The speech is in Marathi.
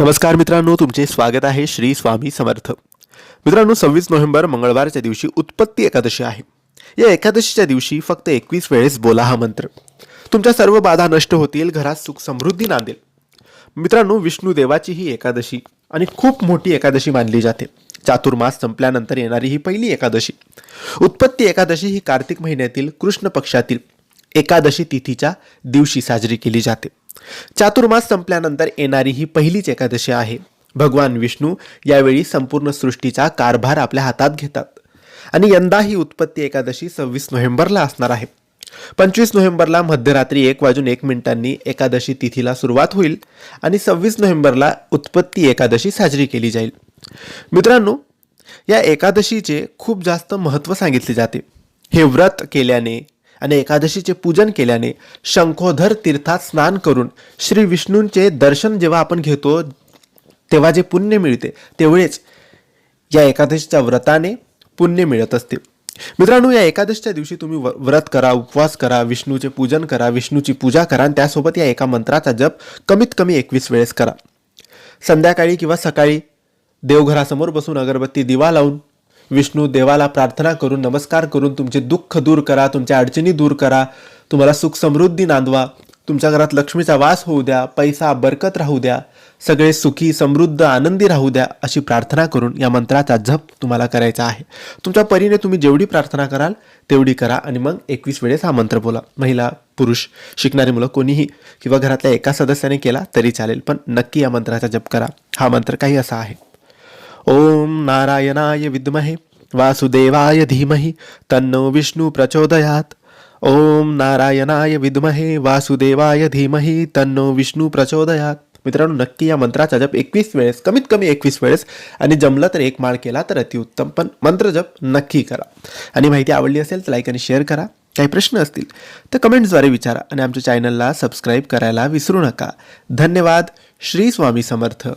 नमस्कार मित्रांनो तुमचे स्वागत आहे श्री स्वामी समर्थ. मित्रांनो सव्वीस नोव्हेंबर मंगळवारच्या दिवशी उत्पत्ती एकादशी आहे. या एकादशीच्या दिवशी फक्त एकवीस वेळेस बोला हा मंत्र. तुमच्या सर्व बाधा नष्ट होतील घरात सुख समृद्धी नांदेल. मित्रांनो विष्णू देवाची ही एकादशी आणि खूप मोठी एकादशी मानली जाते. चातुर्मास संपल्यानंतर येणारी ही पहिली एकादशी. उत्पत्ती एकादशी ही कार्तिक महिन्यातील कृष्ण पक्षातील एकादशी तिथीच्या दिवशी साजरी केली जाते. चातुर्मास संपल्यानंतर येणारी ही पहिलीच एकादशी आहे. भगवान विष्णू यावेळी संपूर्ण सृष्टीचा कारभार आपल्या हातात घेतात. आणि यंदा ही उत्पत्ती एकादशी सव्वीस नोव्हेंबरला असणार आहे. पंचवीस नोव्हेंबरला मध्यरात्री एक वाजून एक मिनिटांनी एकादशी तिथीला सुरुवात होईल आणि सव्वीस नोव्हेंबरला उत्पत्ती एकादशी साजरी केली जाईल. मित्रांनो या एकादशीचे खूप जास्त महत्त्व सांगितले जाते. हे व्रत केल्याने आणि एकादशीचे पूजन केल्याने शंखोधर तीर्थात स्नान करून श्री विष्णूंचे दर्शन जेव्हा आपण घेतो तेव्हा जे पुण्य मिळते तेवढेच या एकादशीच्या व्रताने पुण्य मिळत असते. मित्रांनो या एकादशीच्या दिवशी तुम्ही व- व्रत करा उपवास करा विष्णूचे पूजन करा विष्णूची पूजा करा आणि त्यासोबत या एका मंत्राचा जप कमीत कमी एकवीस वेळेस करा. संध्याकाळी किंवा सकाळी देवघरासमोर बसून अगरबत्ती दिवा लावून विष्णू देवाला प्रार्थना करून नमस्कार करून तुमचे दुःख दूर करा तुमच्या अडचणी दूर करा तुम्हाला सुख समृद्धी नांदवा तुमच्या घरात लक्ष्मीचा वास होऊ द्या पैसा बरकत राहू द्या सगळे सुखी समृद्ध आनंदी राहू द्या अशी प्रार्थना करून या मंत्राचा जप तुम्हाला करायचा आहे. तुमच्या परीने तुम्ही जेवढी प्रार्थना कराल तेवढी करा आणि मग एकवीस वेळेस हा मंत्र बोला. महिला पुरुष शिकणारी मुलं कोणीही किंवा घरातल्या एका सदस्याने केला तरी चालेल पण नक्की या मंत्राचा जप करा. हा मंत्र काही असा आहे. ओम नारायणाय विद्महे वासुदेवाय धीमहि तन्नो विष्णू प्रचोदयात। ओम नारायणाय विद्महे वासुदेवाय धीमहि तन्नो विष्णू प्रचोदयात। मित्रांनो नक्की या मंत्राचा जप एकवीस वेळेस कमीत कमी एकवीस वेळेस आणि जमलं तर एक माळ केला तर अतिउत्तम पण मंत्र जप नक्की करा. आणि माहिती आवडली असेल तर लाईक आणि शेअर करा. काही प्रश्न असतील तर कमेंट्सद्वारे विचारा आणि आमच्या चॅनलला सबस्क्राईब करायला विसरू नका. धन्यवाद. श्री स्वामी समर्थ.